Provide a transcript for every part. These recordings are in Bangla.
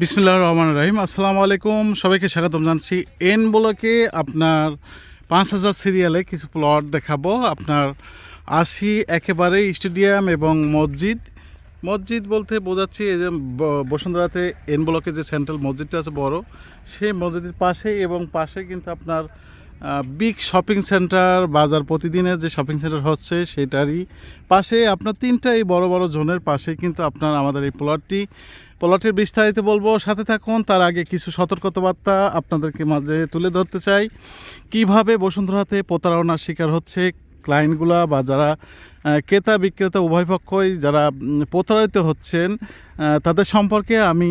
বিসমিল্লাহ রহমান রাহিম। আসসালামু আলাইকুম। সবাইকে স্বাগতম জানাচ্ছি এন ব্লকে আপনার পাঁচ হাজার সিরিয়ালে কিছু প্লট দেখাবো। আপনার আসি একেবারে স্টেডিয়াম এবং মসজিদ। মসজিদ বলতে বোঝাচ্ছি এই যে বসুন্ধরাতে এন ব্লকে যে সেন্ট্রাল মসজিদটা আছে বড়, সেই মসজিদের পাশে এবং পাশে কিন্তু আপনার বিগ শপিং সেন্টার, বাজার প্রতিদিনের যে শপিং সেন্টার হচ্ছে সেটারই পাশে আপনার তিনটা এই বড় বড় জোনের পাশে কিন্তু আপনার আমাদের এই প্লটটি। প্লটের বিস্তারিত বলব। সাথে থাকুন, তার আগে কিছু সতর্কতাবার্তা আপনাদেরকে মাঝে তুলে ধরতে চাই। কীভাবে বসুন্ধরাতে প্রতারণার শিকার হচ্ছে ক্লায়েন্টগুলা বা যারা ক্রেতা, বিক্রেতা, উভয় পক্ষই যারা প্রতারিত হচ্ছেন তাদের সম্পর্কে আমি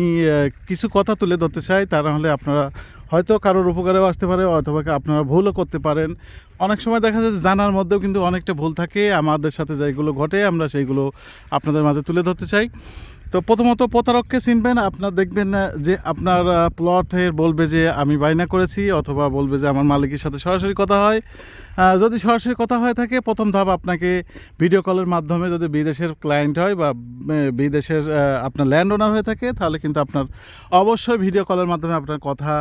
কিছু কথা তুলে ধরতে চাই। তা না হলে আপনারা হয়তো কারোর উপকারেও আসতে পারে, অথবা আপনারা ভুলও করতে পারেন। অনেক সময় দেখা যায় জানার মধ্যেও কিন্তু অনেকটা ভুল থাকে। আমাদের সাথে যেগুলো ঘটে, আমরা সেইগুলো আপনাদের মাঝে তুলে ধরতে চাই। তো প্রথমত প্রতারককে চিনবেন, আপনার দেখবেন যে আপনার প্লটের বলবে যে আমি বায়না করেছি অথবা বলবে যে আমার মালিকের সাথে সরাসরি কথা হয়। যদি সরাসরি কথা হয়ে থাকে, প্রথম ধাপ আপনাকে ভিডিও কলের মাধ্যমে যদি বিদেশের ক্লায়েন্ট হয় বা বিদেশের আপনার ল্যান্ড ওনার হয়ে থাকে, তাহলে কিন্তু আপনার অবশ্যই ভিডিও কলের মাধ্যমে আপনার কথা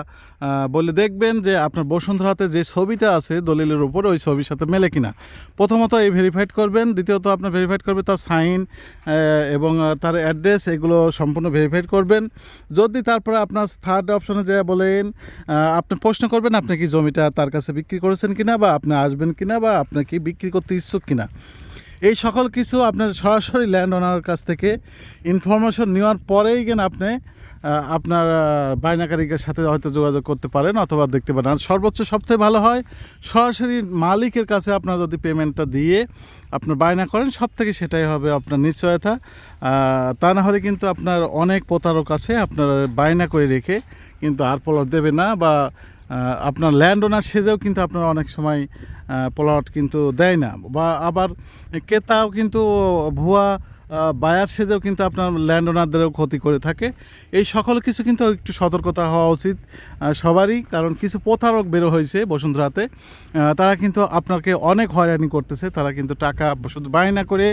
বলে দেখবেন যে আপনার বসুন্ধরাতে যে ছবিটা আছে দলিলের উপর, ওই ছবির সাথে মেলে কিনা। প্রথমত এই ভেরিফাইড করবেন, দ্বিতীয়ত আপনার ভেরিফাইড করবে তার সাইন এবং তার অ্যাড্রেস এগুলো সম্পূর্ণ ভেরিফাইড করবেন। যদি তারপরে আপনার থার্ড অপশনে যা বলেন আপনি প্রশ্ন করবেন, আপনি কি জমিটা তার কাছে বিক্রি করেছেন কিনা বা আপনি আসবেন কিনা বা আপনি কি বিক্রি করতে ইচ্ছুক কিনা। এই সকল কিছু আপনার সরাসরি ল্যান্ড ওনার কাছ থেকে ইনফরমেশন নেওয়ার পরেই কেন আপনি আপনার বায়নাকারীদের সাথে হয়তো যোগাযোগ করতে পারেন অথবা দেখতে পারেন। সর্বোচ্চ সবথেকে ভালো হয়, সরাসরি মালিকের কাছে আপনার যদি পেমেন্টটা দিয়ে আপনার বায়না করেন সব থেকে সেটাই হবে আপনার নিশ্চয়তা। তা না হলে কিন্তু আপনার অনেক প্রতারক আছে, আপনার বায়না করে রেখে কিন্তু আর পলট দেবে না বা আপনার ল্যান্ড ওনার সেজেও কিন্তু আপনার অনেক সময় প্লট কিন্তু দেয় না। বা আবার ক্রেতাও কিন্তু ভুয়া বায়ার সেজেও কিন্তু আপনার ল্যান্ড ওনারদেরও ক্ষতি করে থাকে। এই সকল কিছু কিন্তু একটু সতর্কতা হওয়া উচিত সবারই, কারণ কিছু প্রতারক বেরো হয়েছে বসুন্ধরাতে। তারা কিন্তু আপনাকে অনেক হয়রানি করতেছে, তারা কিন্তু টাকা শুধু বায়না করে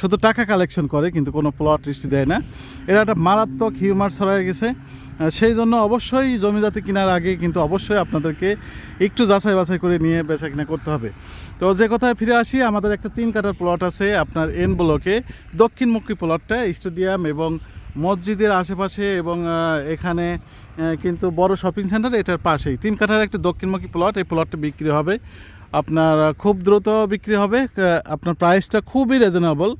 শুধু টাকা কালেকশন করে, কিন্তু কোনো প্লট সৃষ্টি দেয় না। এরা একটা মারাত্মক হিউমার ছড়ায় গেছে। সেই জন্য অবশ্যই জমিজাতি কেনার আগে কিন্তু অবশ্যই আপনাদেরকে একটু যাচাই বাছাই করে নিয়ে বেচা কিনা করতে হবে। তো যে কথায় ফিরে আসি, আমাদের একটা তিন কাটার প্লট আছে, আপনার এন ব্লকে দক্ষিণমুখী প্লটটা স্টেডিয়াম এবং মসজিদের আশেপাশে এবং এখানে কিন্তু বড় শপিং সেন্টার এটার পাশেই। তিন কাঠার একটা দক্ষিণমুখী প্লট এই প্লটটা বিক্রি হবে। আপনার খুব দ্রুত বিক্রি হবে। আপনার প্রাইসটা খুবই রিজনেবল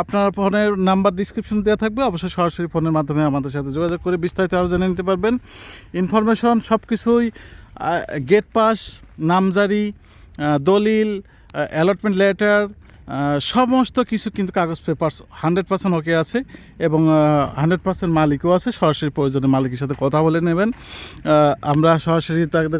আপনার ফোনের নাম্বার ডিসক্রিপশন দেওয়া থাকবে। অবশ্যই সরাসরি ফোনের মাধ্যমে আমাদের সাথে যোগাযোগ করে বিস্তারিত আরও জেনে নিতে পারবেন। ইনফরমেশন সব কিছুই গেট পাস নামজারি দলিল অ্যালটমেন্ট লেটার সমস্ত কিছু কিন্তু কাগজ পেপারস হান্ড্রেড পার্সেন্ট ওকে আছে এবং হান্ড্রেড পার্সেন্ট মালিকও আছে। সরাসরি প্রয়োজনে মালিকের সাথে কথা বলে নেবেন। আমরা সরাসরি তাদের